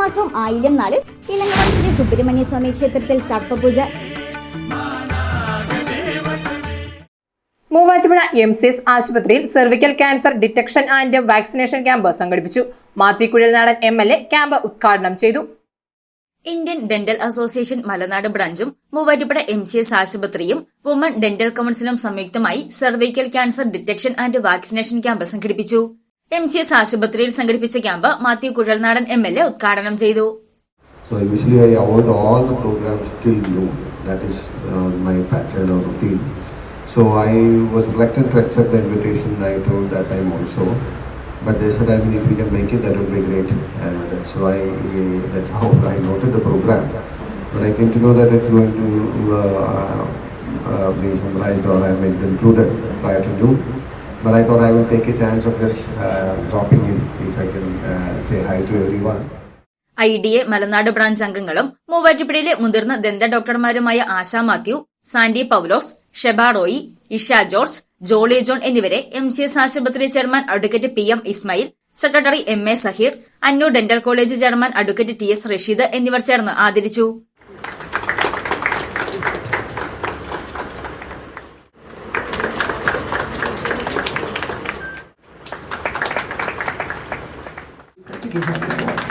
മാസവും ആയിരം നാളിൽ ഇലങ്ങവം ശ്രീ സുബ്രഹ്മണ്യ സ്വാമി ക്ഷേത്രത്തിൽ സർപ്പപൂജ. മൂവാറ്റുപുഴ എം സി എസ് ആശുപത്രിയിൽ cervical cancer detection and vaccination camp സംഘടിപ്പിച്ചു. മാത്തിക്കുഴൽ നാടൻ എം എൽ എ ക്യാമ്പ് ഉദ്ഘാടനം ചെയ്തു. ഇന്ത്യൻ ഡെന്റൽ അസോസിയേഷൻ മലനാട് ബ്രാഞ്ചും മൂവാറ്റുപുഴ എം സി എസ് ആശുപത്രിയും വുമൺ ഡെന്റൽ കൌൺസിലും സംയുക്തമായി cervical cancer detection and vaccination camp സംഘടിപ്പിച്ചു. എം സി എസ് ആശുപത്രിയിൽ സംഘടിപ്പിച്ച camp Mathew Kuzhalnadan M L A ഉദ്ഘാടനം ചെയ്തു So usually I avoid all the programs till noon. That is uh, my pattern or routine. So I was reluctant to accept the invitation. I told that time also, but they said, I mean, if you can make it, that would be great. And that's why we, that's how I noted the program. But I came to know that it's going to uh, uh, be summarized or I mean concluded prior to noon. But I thought I would take a chance of just uh, dropping in if I can uh, say hi to everyone. I D A Malanad branch അംഗങ്ങളും മൂവാറ്റുപുഴയിലെ മുതിർന്ന ദന്ത ഡോക്ടർമാരുമായ ആശാ മാത്യു സാൻഡി പൌലോസ് ഷെബാറോയി ഇഷ ജോർജ് ജോളി ജോൺ എന്നിവരെ M C S ആശുപത്രി chairman advocate P M Ismail secretary M A Saheer Annoor dental college chairman advocate T S Rasheed എന്നിവർ ചേർന്ന് ആദരിച്ചു to give her applause.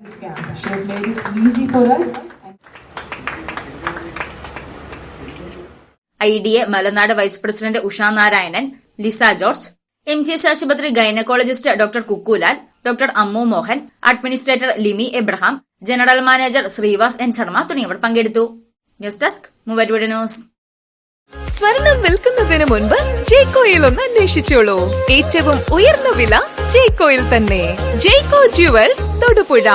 This camp, she has made it easy for us. I D A Malanad vice president Usha Narayanan Lisa George M C S ആശുപത്രി gynaecologist doctor Kukkulal doctor Ammu Mohan administrator Limi Abraham general manager Sreevas N Sharma തുടങ്ങിയവർ പങ്കെടുത്തു. News desk മൂവരുടെ news സ്വർണം വിൽക്കുന്നതിന് മുൻപ് ജേക്കോയിൽ ഒന്ന് അന്വേഷിച്ചോളൂ. ഏറ്റവും ഉയർന്ന വില ജേക്കോയിൽ തന്നെ. ജേക്കോ ജുവൽസ് തൊടുപുഴ.